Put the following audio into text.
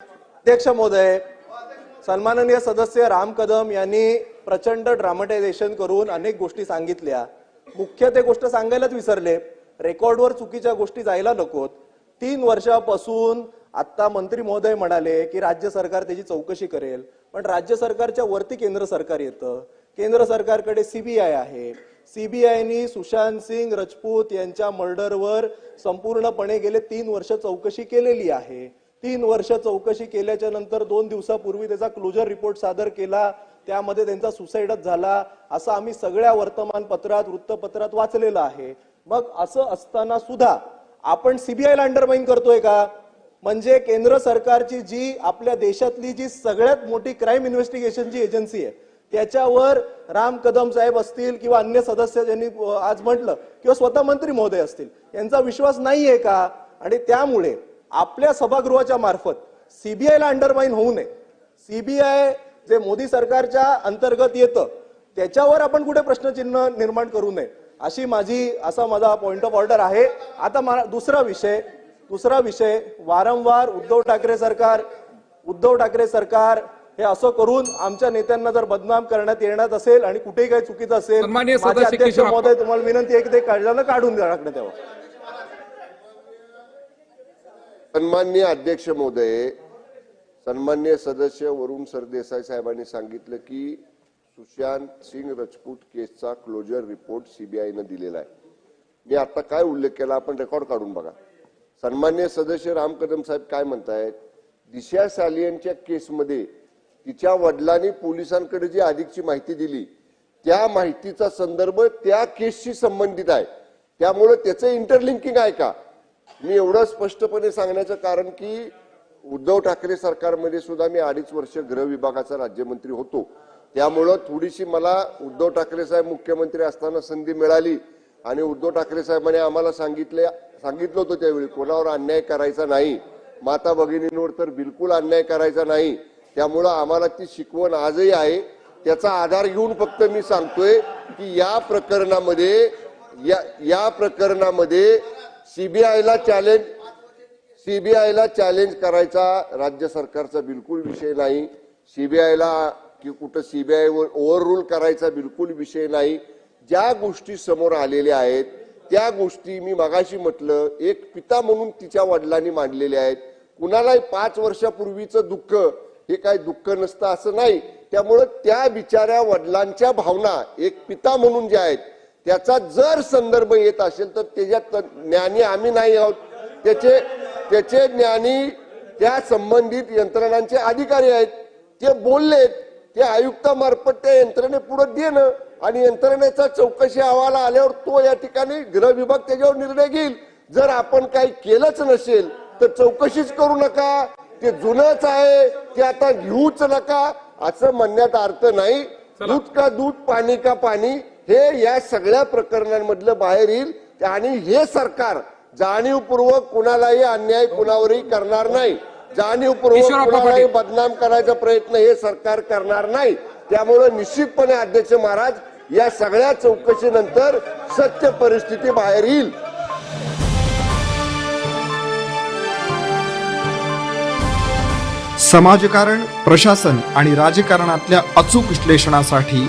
अध्यक्ष महोदय सन्माननीय सदस्य राम कदम यांनी प्रचंड ड्रामटायझेशन करून अनेक गोष्टी सांगितल्या. मुख्य ते गोष्ट सांगायलाच विसरले. रेकॉर्डवर चुकीच्या गोष्टी जायला नकोत. तीन वर्षापासून आता मंत्री महोदय म्हणाले की राज्य सरकार त्याची चौकशी करेल. पण राज्य सरकारच्या वरती केंद्र सरकार येतं. केंद्र सरकारकडे सीबीआय आहे. सीबीआयनी सुशांत सिंग राजपूत यांच्या मर्डरवर संपूर्णपणे गेले तीन वर्ष चौकशी केलेली आहे. तीन वर्ष चौकशी केल्याच्यानंतर दोन दिवसापूर्वी त्याचा क्लोजर रिपोर्ट सादर केला. त्यामध्ये त्यांचा सुसाईडच झाला. असं आम्ही सगळ्या वर्तमानपत्रात वृत्तपत्रात वाचलेलं आहे. मग असं असताना सुद्धा आपण सीबीआयला अंडरमाइन करतोय का? म्हणजे केंद्र सरकारची जी आपल्या देशातली जी सगळ्यात मोठी क्राईम इन्व्हेस्टिगेशनची एजन्सी आहे त्याच्यावर राम कदम साहेब असतील किंवा अन्य सदस्य ज्यांनी आज म्हटलं किंवा स्वतः मंत्री महोदय असतील यांचा विश्वास नाहीये का? आणि त्यामुळे आपल्या सभागृहाच्या मार्फत सीबीआयला अंडरमाइन होऊ नये. सीबीआय जे मोदी सरकारच्या अंतर्गत येतं त्याच्यावर आपण कुठे प्रश्नचिन्ह निर्माण करू नये अशी माझी असा माझा पॉइंट ऑफ ऑर्डर आहे. आता मला दुसरा विषय दुसरा विषय वारंवार उद्धव ठाकरे सरकार उद्धव ठाकरे सरकार हे असं करून आमच्या नेत्यांना जर बदनाम करण्यात येण्यात असेल आणि कुठेही काही चुकीचं असेल माझे अध्यक्ष महोदय तुम्हाला विनंती आहे की ते काढल्यानं काढून टाकण्यात यावं सन्मान्य अध्यक्ष महोदय सन्मान्य सदस्य वरुण सरदेसाई साहेबांनी सांगितलं की सुशांत सिंग राजपूत केसचा क्लोजर रिपोर्ट सीबीआयनं दिलेला आहे. मी आता काय उल्लेख केला आपण रेकॉर्ड काढून बघा. सन्मान्य सदस्य राम कदम साहेब काय म्हणतायत? दिशा सालियनच्या केसमध्ये तिच्या वडिलांनी पोलिसांकडे जी अधिकची माहिती दिली त्या माहितीचा संदर्भ त्या केसशी संबंधित आहे. त्यामुळे त्याचं इंटरलिंकिंग आहे का? मी एवढं स्पष्टपणे सांगण्याचं कारण की उद्धव ठाकरे सरकारमध्ये सुद्धा मी अडीच वर्ष गृह विभागाचा राज्यमंत्री होतो. त्यामुळं थोडीशी मला उद्धव ठाकरे साहेब मुख्यमंत्री असताना संधी मिळाली आणि उद्धव ठाकरे साहेबांनी आम्हाला सांगितले सांगितलं होतं त्यावेळी कोणावर अन्याय करायचा नाही. माता भगिनींवर तर बिलकुल अन्याय करायचा नाही. त्यामुळं आम्हाला ती शिकवण आजही आहे. त्याचा आधार घेऊन फक्त मी सांगतोय की या प्रकरणामध्ये या या प्रकरणामध्ये सीबीआयला चॅलेंज सीबीआयला चॅलेंज करायचा राज्य सरकारचा बिलकुल विषय नाही. सीबीआयला की कुठं सीबीआयवर ओव्हर रूल करायचा बिलकुल विषय नाही. ज्या गोष्टी समोर आलेल्या आहेत त्या गोष्टी मी मगाशी म्हटलं एक पिता म्हणून तिच्या वडिलांनी मांडलेल्या आहेत. कुणालाही पाच वर्षापूर्वीचं दुःख हे काय दुःख नसतं असं नाही. त्यामुळं त्या बिचाऱ्या वडिलांच्या भावना एक पिता म्हणून ज्या आहेत त्याचा जर संदर्भ येत असेल तर त्याच्यात ज्ञानी आम्ही नाही आहोत. त्याचे त्याचे ज्ञानी त्या संबंधित यंत्रणांचे अधिकारी आहेत. ते बोललेत ते आयुक्तामार्फत त्या यंत्रणे पुढे देणं आणि यंत्रणेचा चौकशी अहवाल आल्यावर तो या ठिकाणी गृह विभाग त्याच्यावर निर्णय घेईल. जर आपण काही केलंच नसेल तर चौकशीच करू नका. ते जुनच आहे ते आता घेऊच नका. असं म्हणण्यात अर्थ नाही. दूध का दूध पाणी का पाणी हे या सगळ्या प्रकरणांमधलं बाहेर येईल आणि हे सरकार जाणीवपूर्वक कुणालाही अन्याय कुणावरही करणार नाही. जाणीवपूर्वक कुणालाही. बदनाम करायचा प्रयत्न हे सरकार करणार नाही. त्यामुळे निश्चितपणे अध्यक्ष महाराज या सगळ्या चौकशीनंतर सत्य परिस्थिती बाहेर येईल. समाजकारण प्रशासन आणि राजकारणातल्या अचूक विश्लेषणासाठी